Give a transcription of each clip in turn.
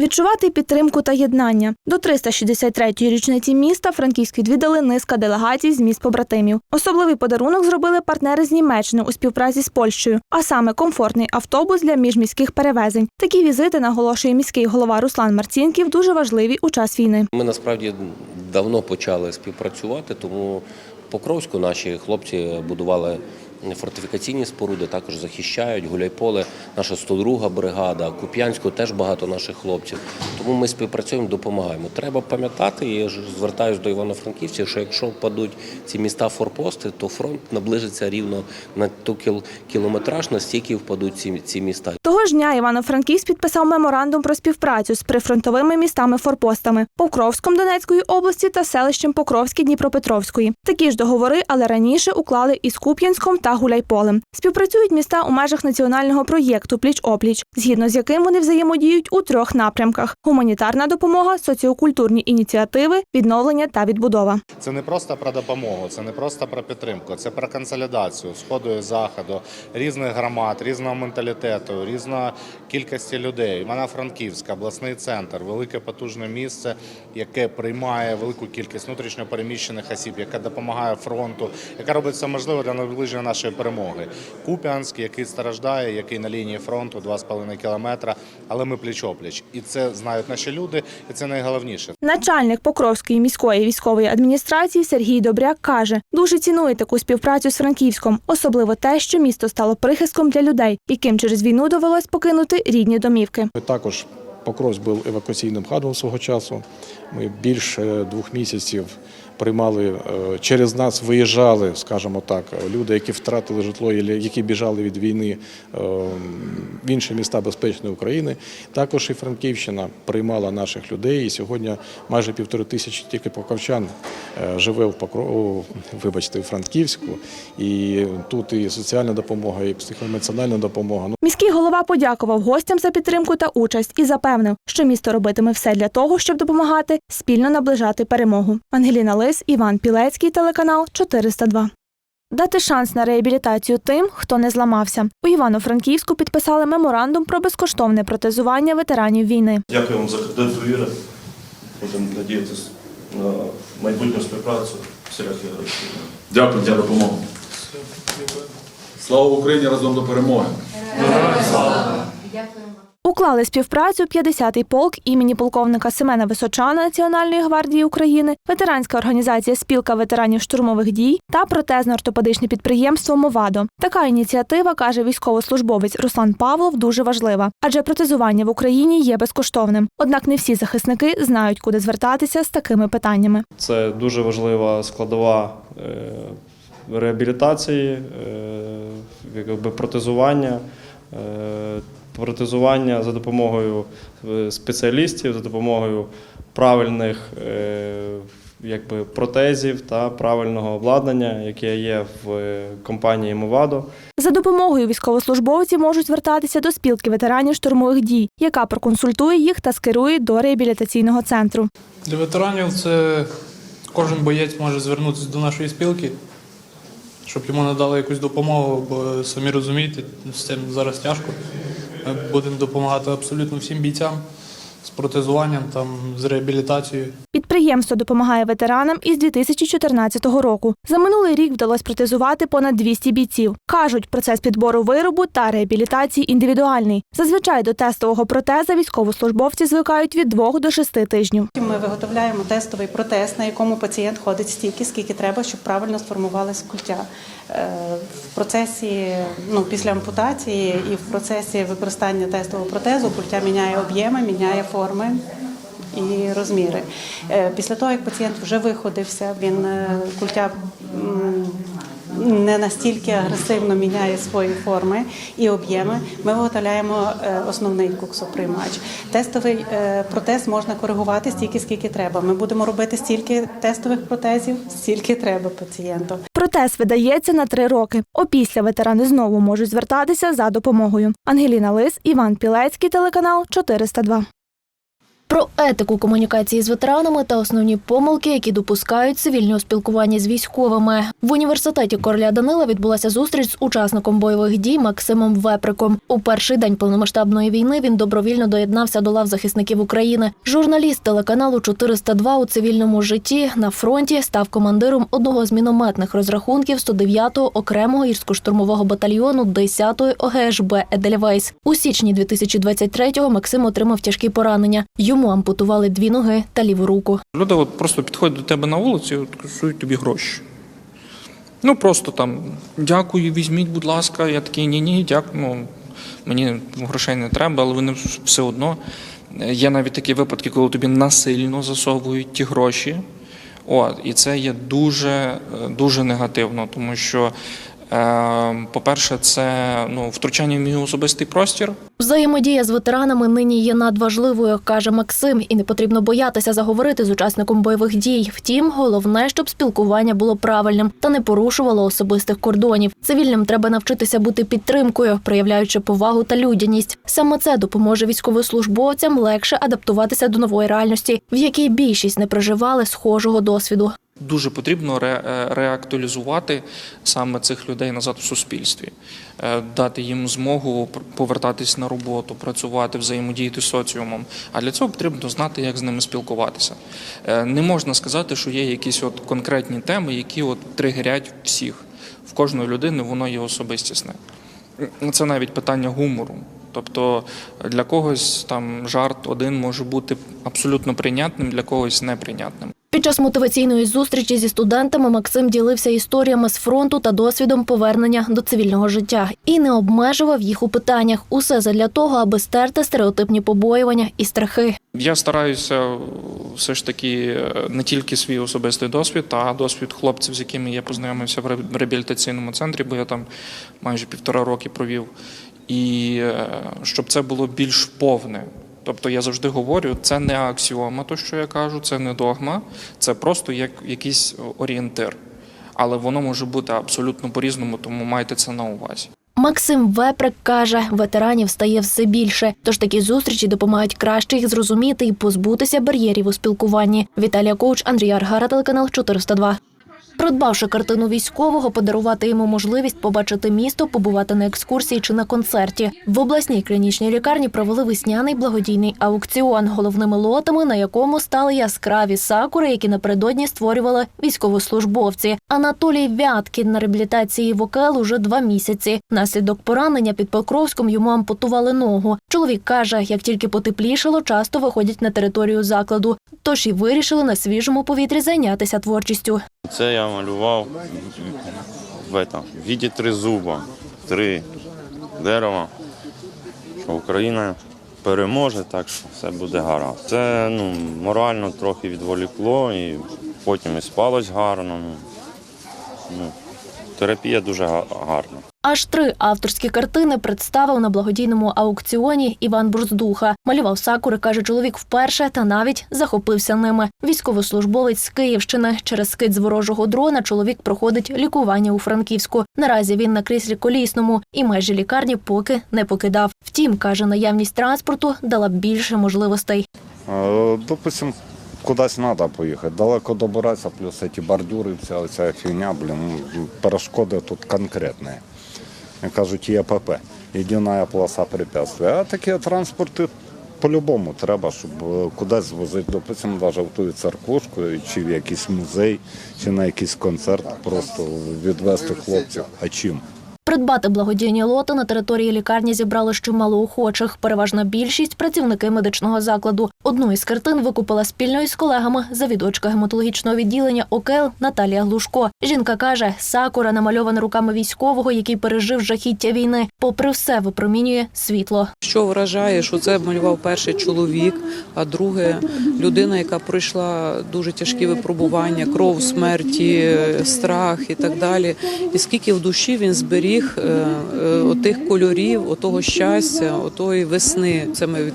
Відчувати підтримку та єднання. До 363-ї річниці міста Франківськ відвідали низка делегацій з міст побратимів. Особливий подарунок зробили партнери з Німеччини у співпраці з Польщею, а саме комфортний автобус для міжміських перевезень. Такі візити, наголошує міський голова Руслан Марцінків, дуже важливі у час війни. Ми насправді давно почали співпрацювати, тому Покровську наші хлопці будували фортифікаційні споруди, також захищають Гуляйполе, наша 102 бригада, Куп'янську теж багато наших хлопців. Тому ми співпрацюємо, допомагаємо. Треба пам'ятати, я звертаюся до Івано-Франківців, що якщо впадуть ці міста форпости, то фронт наближиться рівно на ту кіл- кілометраж, настільки впадуть ці, ці міста. Того ж дня Івано-Франківськ підписав меморандум про співпрацю з прифронтовими містами-форпостами Покровськом Донецької області та селищем Покровське Дніпропетровської. Такі ж договори, але раніше уклали із Куп'янськом та Гуляйполем. Співпрацюють міста у межах національного проєкту Пліч-опліч, згідно з яким вони взаємодіють у трьох напрямках: гуманітарна допомога, соціокультурні ініціативи, відновлення та відбудова. Це не просто про допомогу, це не просто про підтримку, це про консолідацію сходу і заходу, різних громад, різного менталітету, різної кількості людей. Івано-Франківська, обласний центр, велике потужне місце, яке приймає велику кількість внутрішньопереміщених осіб, яке допомагає фронту, яка робить все можливе для наближення нашої перемоги. Куп'янськ, який страждає, який на лінії фронту 2,5 кілометра, але ми пліч-опліч. І це знають наші люди, і це найголовніше. Начальник Покровської міської військової адміністрації Сергій Добряк каже, дуже цінує таку співпрацю з Франківськом, особливо те, що місто стало прихистком для людей, яким через війну довелось покинути рідні домівки. Ми також Покровськ був евакуаційним хабом свого часу. Ми більше двох місяців приймали е, через нас, виїжджали, скажімо так, люди, які втратили житло, які біжали від війни е, в інші міста безпечної України. Також і Франківщина приймала наших людей. І сьогодні майже півтори тисячі тільки покровчан е, живе в Покров, вибачте, в Франківську. І тут і соціальна допомога, і психоемоціональна допомога. Ну, Міський голова подякував гостям за підтримку та участь і запевнив, що місто робитиме все для того, щоб допомагати спільно наближати перемогу. Ангеліна Лис, Іван Пілецький, телеканал 402. Дати шанс на реабілітацію тим, хто не зламався. У Івано-Франківську підписали меморандум про безкоштовне протезування ветеранів війни. Дякую вам за кредит довіри. Будемо надіятися на майбутню співпрацю. Ігорович. Дякую за допомогу. Слава Україні разом до перемоги. Уклали співпрацю 50-й полк імені полковника Семена Височана Національної гвардії України, ветеранська організація Спілка ветеранів штурмових дій та протезно-ортопедичне підприємство Мовадо. Така ініціатива, каже військовослужбовець Руслан Павлов, дуже важлива, адже протезування в Україні є безкоштовним. Однак не всі захисники знають, куди звертатися з такими питаннями. Це дуже важлива складова е, реабілітації, е, якби протезування, е, протезування за допомогою е, спеціалістів, за допомогою правильних е, якби, протезів та правильного обладнання, яке є в е, компанії Movado. За допомогою військовослужбовці можуть звертатися до спілки ветеранів штурмових дій, яка проконсультує їх та скерує до реабілітаційного центру. Для ветеранів це кожен боєць може звернутися до нашої спілки, щоб йому надали якусь допомогу, бо самі розумієте, з цим зараз тяжко. Будемо допомагати абсолютно всім бійцям з протезуванням, там, з реабілітацією. Підприємство допомагає ветеранам із 2014 року. За минулий рік вдалося протезувати понад 200 бійців. Кажуть, процес підбору виробу та реабілітації індивідуальний. Зазвичай до тестового протеза військовослужбовці звикають від 2 до 6 тижнів. Ми виготовляємо тестовий протез, на якому пацієнт ходить стільки, скільки треба, щоб правильно сформувалось куття. Е, В процесі, ну, після ампутації і в процесі використання тестового протезу куття міняє об'єми, міняє форми і розміри. Е, Після того, як пацієнт вже виходився, він е, куття м, не настільки агресивно міняє свої форми і об'єми. Ми виготовляємо е, основний куксоприймач. Тестовий протез можна коригувати стільки, скільки треба. Ми будемо робити стільки тестових протезів, стільки треба пацієнту. Протез видається на 3 роки. Опісля ветерани знову можуть звертатися за допомогою. Ангеліна Лис, Іван Пілецький, телеканал 402. Про етику комунікації з ветеранами та основні помилки, які допускають цивільні у спілкуванні з військовими. В університеті короля Данила відбулася зустріч з учасником бойових дій Максимом Веприком. У перший день повномасштабної війни він добровільно доєднався до лав захисників України. Журналіст телеканалу 402 у цивільному житті на фронті став командиром одного з мінометних розрахунків 109-го окремого гірсько-штурмового батальйону 10-ї ОГШБ Едельвейс. У січні 2023-го Максим отримав тяжкі поранення. Йому ампутували дві ноги та ліву руку. Люди от просто підходять до тебе на вулиці і от тобі гроші. Ну просто там дякую, візьміть, будь ласка. Я такий ні-ні, дякую. Ну, мені грошей не треба, але вони все одно. Є навіть такі випадки, коли тобі насильно засовують ті гроші. От, і це є дуже, е, дуже негативно, тому що, е, по-перше, це ну, втручання в мій особистий простір. Взаємодія з ветеранами нині є надважливою, каже Максим, і не потрібно боятися заговорити з учасником бойових дій. Втім, головне, щоб спілкування було правильним та не порушувало особистих кордонів. Цивільним треба навчитися бути підтримкою, проявляючи повагу та людяність. Саме це допоможе військовослужбовцям легше адаптуватися до нової реальності, в якій більшість не проживали схожого досвіду. Дуже потрібно е, реактуалізувати саме цих людей назад в суспільстві, Е, дати їм змогу повертатись на роботу, працювати, взаємодіяти з соціумом. А для цього потрібно знати, як з ними спілкуватися. Е, Не можна сказати, що є якісь от конкретні теми, які от тригерять всіх. В кожної людини воно є особистісне. Це навіть питання гумору. Тобто для когось там жарт один може бути абсолютно прийнятним, для когось неприйнятним. Під час мотиваційної зустрічі зі студентами Максим ділився історіями з фронту та досвідом повернення до цивільного життя і не обмежував їх у питаннях. Усе задля того, аби стерти стереотипні побоювання і страхи. Я стараюся все ж таки е, не тільки свій особистий досвід, а досвід хлопців, з якими я познайомився в ре- реабілітаційному центрі, бо я там майже півтора роки провів. І е, щоб це було більш повне. Тобто я завжди говорю, це не аксіома, то що я кажу, це не догма, це просто як якийсь орієнтир. Але воно може бути абсолютно по-різному, тому майте це на увазі. Максим Веприк каже, ветеранів стає все більше, тож такі зустрічі допомагають краще їх зрозуміти і позбутися бар'єрів у спілкуванні. Віталія Коуч, Андрій Аргара, телеканал 402. Придбавши картину військового, подарувати йому можливість побачити місто, побувати на екскурсії чи на концерті. В обласній клінічній лікарні провели весняний благодійний аукціон, головними лотами на якому стали яскраві сакури, які напередодні створювали військовослужбовці. Анатолій Вяткін на реабілітації в ОКЛ уже два місяці. Наслідок поранення під Покровськом йому ампутували ногу. Чоловік каже, як тільки потеплішало, часто виходять на територію закладу. Тож і вирішили на свіжому повітрі зайнятися творчістю. Це я малював в, этом, в виде три зуба, три дерева, що Україна переможе, так що все буде гаразд. Це ну, морально трохи відволікло і потім і спалось гарно. Ну, ну, терапія дуже гарна. Аж три авторські картини представив на благодійному аукціоні Іван Бурздуха. Малював сакури, каже чоловік вперше та навіть захопився ними. Військовослужбовець з Київщини. Через скид з ворожого дрона чоловік проходить лікування у Франківську. Наразі він на кріслі колісному і майже лікарні поки не покидав. Втім, каже, наявність транспорту дала б більше можливостей. Е, Допустим, кудись треба поїхати. Далеко добиратися, плюс ці бордюри, вся ця фігня, блін, ну, перешкоди тут конкретні. Як кажуть, ЄПП. Єдина полоса препятствия. А такі транспорти по-любому треба, щоб е, кудись звозити, допустим, навіть в ту церквушку, чи в якийсь музей, чи на якийсь концерт, просто відвезти хлопців. А чим? Придбати благодійні лоти на території лікарні зібрали чимало охочих. Переважна більшість працівники медичного закладу. Одну із картин викупила спільно із колегами завідувачка гематологічного відділення ОКЛ Наталія Глушко. Жінка каже, сакура намальована руками військового, який пережив жахіття війни. Попри все, випромінює світло. Що вражає, що це малював перший чоловік, а друге людина, яка пройшла дуже тяжкі випробування, кров, смерті, страх і так далі. І скільки в душі він зберіг е, е, отих кольорів, отого щастя, отої весни. Це ми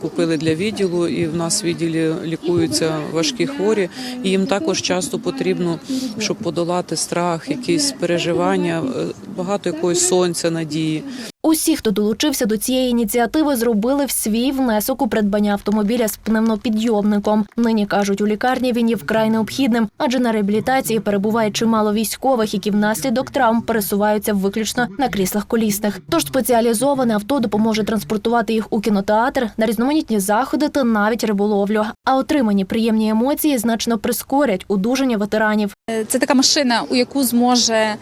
купили для відділу, і в нас в відділі лікуються важкі хворі. І їм також часто потрібно, щоб подолати страх, якісь переживання, е, багато якогось сонця, надії. Усі, хто долучився до цієї ініціативи, зробили в свій внесок у придбання автомобіля з пневмопідйомником. Нині кажуть, у лікарні він є вкрай необхідним, адже на реабілітації перебуває чимало військових, які внаслідок травм пересуваються виключно на кріслах колісних. Тож спеціалізоване авто допоможе транспортувати їх у кінотеатр, на різноманітні заходи та навіть риболовлю. А отримані приємні емоції значно прискорять одужання ветеранів. Це така машина, у яку зможе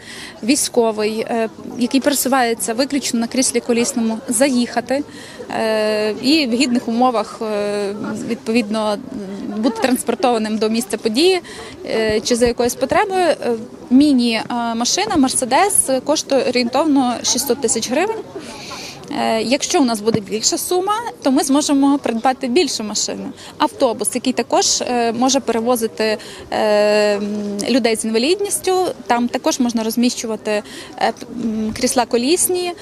військовий, е, який пересувається виключно на кріслі колісному, заїхати е, і в гідних умовах е, відповідно бути транспортованим до місця події чи за якоюсь потребою. Е, Міні-машина Мерседес коштує орієнтовно 600 тисяч гривень. Е, Якщо у нас буде більша сума, то ми зможемо придбати більшу машину. Автобус, який також е, може перевозити е, людей з інвалідністю. Там також можна розміщувати крісла колісні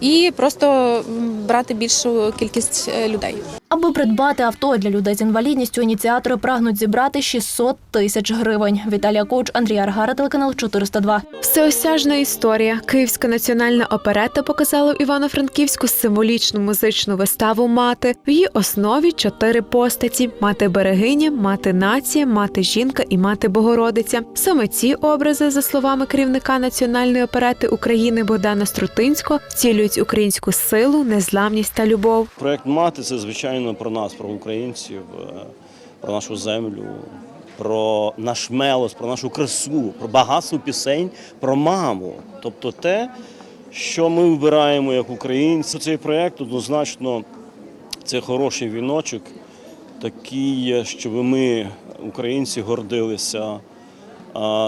і просто брати більшу кількість людей. Аби придбати авто для людей з інвалідністю, ініціатори прагнуть зібрати 600 тисяч гривень. Віталія Коуч, Андрій Аргара, телеканал 402. Всеосяжна історія. Київська національна оперета показала в Івано-Франківську символічну музичну виставу Мати. В її основі чотири постаті: мати берегиня, мати нація, мати жінка і мати Богородиця. Саме ці образи, за словами керівника національної оперети України Богдана Струтинського, втілюють українську силу, незламність та любов. Проект мати це звичайно про нас, про українців, е, про нашу землю, про наш мелос, про нашу красу, про багатство пісень, про маму. Тобто те, що ми вибираємо як українці. Цей проект однозначно це хороший віночок, такий, щоб ми, українці, гордилися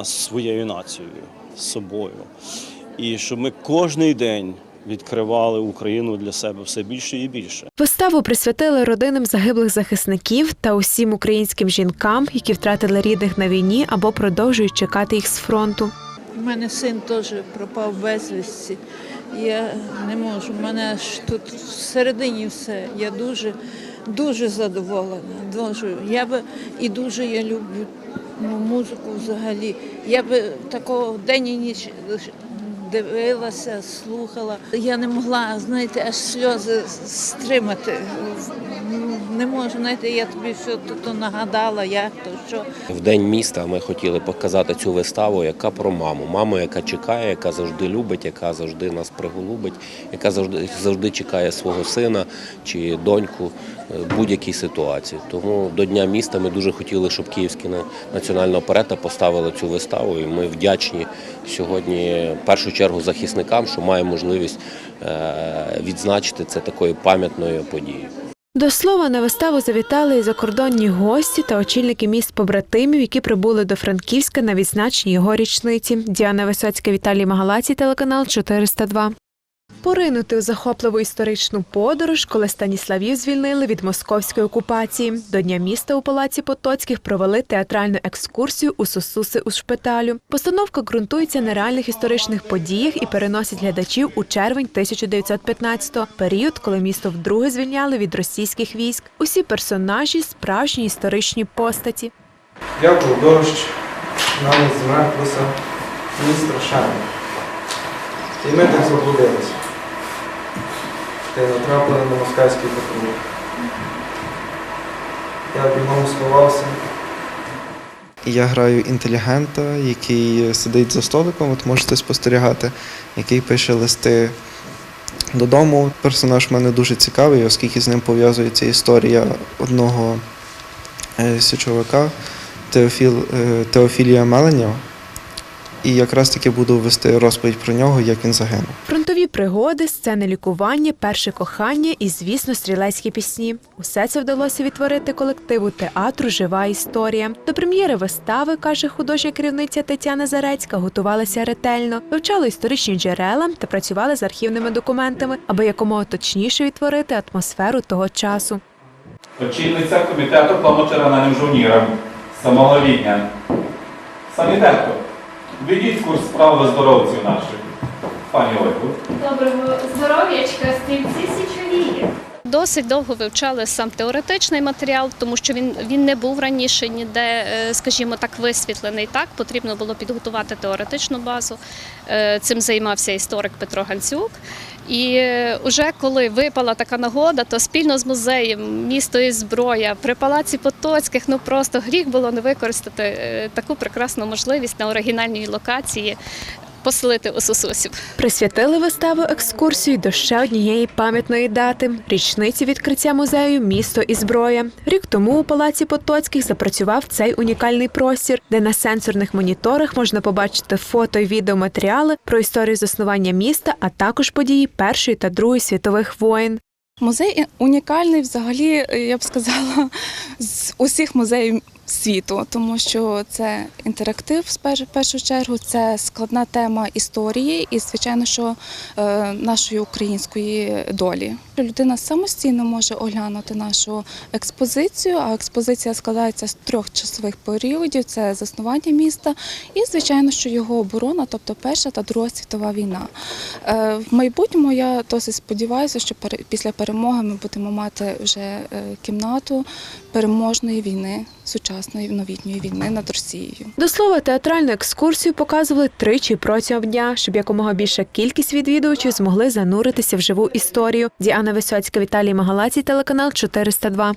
своєю нацією, собою. І щоб ми кожний день відкривали Україну для себе все більше і більше. Виставу присвятили родинам загиблих захисників та усім українським жінкам, які втратили рідних на війні або продовжують чекати їх з фронту. У мене син теж пропав безвісті. Я не можу. У мене ж тут всередині все. Я дуже, дуже задоволена. Дуже. Я би і дуже я люблю ну, музику взагалі. Я би такого день і ніч дивилася, слухала. Я не могла, знаєте, аж сльози стримати. Не можу, знаєте, я тобі все тут нагадала, як то що. В день міста ми хотіли показати цю виставу, яка про маму. Маму, яка чекає, яка завжди любить, яка завжди нас приголубить, яка завжди завжди чекає свого сина чи доньку будь-якій ситуації. Тому до Дня міста ми дуже хотіли, щоб Київська національна оперета поставила цю виставу. І ми вдячні сьогодні в першу чергу захисникам, що маємо можливість е, відзначити це такою пам'ятною подією. До слова, на виставу завітали і закордонні гості та очільники міст побратимів, які прибули до Франківська на відзначенні його річниці. Діана Висоцька, Віталій Магалаці, телеканал 402. Поринути у захопливу історичну подорож, коли Станіславів звільнили від московської окупації. До Дня міста у палаці Потоцьких провели театральну екскурсію у Сосуси у шпиталю. Постановка ґрунтується на реальних історичних подіях і переносить глядачів у червень 1915-го, період, коли місто вдруге звільняли від російських військ. Усі персонажі справжні історичні постаті. Дякую, дощ. Нам змерклося ні страшенно. І ми так заблудилися. Й натрапили на москальський патруль. Я бігом сховався. Я граю інтелігента, який сидить за столиком, от можете спостерігати, який пише листи додому. Персонаж в мене дуже цікавий, оскільки з ним пов'язується історія одного е, січовика Теофіл, е, Теофілія Меленєва. І якраз таки буду вести розповідь про нього, як він загинув. Фронтові пригоди, сцени лікування, перше кохання і, звісно, стрілецькі пісні. Усе це вдалося відтворити колективу театру Жива історія. До прем'єри вистави, каже художня керівниця Тетяна Зарецька, готувалися ретельно, вивчали історичні джерела та працювали з архівними документами, аби якомога точніше відтворити атмосферу того часу. очільниця комітету по ветеранам жовнірам самого рівня. Введіть курс справи здоровців наших. Пані Ольгу. Доброго здоров'ячка, стрільці січовії. досить довго вивчали сам теоретичний матеріал, тому що він, він не був раніше ніде, е, скажімо так, висвітлений. Так потрібно було підготувати теоретичну базу. Е, Цим займався історик Петро Ганцюк. І вже коли випала така нагода, то спільно з музеєм місто і зброя при палаці Потоцьких ну просто гріх було не використати е, таку прекрасну можливість на оригінальній локації поселити осусусів. Присвятили виставу екскурсію до ще однієї пам'ятної дати річниці відкриття музею Місто і зброя. Рік тому у палаці Потоцьких запрацював цей унікальний простір, де на сенсорних моніторах можна побачити фото і відеоматеріали про історію заснування міста, а також події Першої та Другої світових воєн. Музей унікальний взагалі, я б сказала, з усіх музеїв світу, тому що це інтерактив в першу чергу, це складна тема історії і, звичайно, що е, нашої української долі. Людина самостійно може оглянути нашу експозицію, а експозиція складається з трьох часових періодів: це заснування міста і, звичайно, що його оборона, тобто Перша та Друга світова війна. Е, В майбутньому я досить сподіваюся, що після перемоги ми будемо мати вже е, кімнату переможної війни, сучасної новітньої війни над Росією. До слова, театральну екскурсію показували тричі протягом дня, щоб якомога більша кількість відвідувачів змогли зануритися в живу історію. Діана Висоцька, Віталій Магалаці, телеканал 402.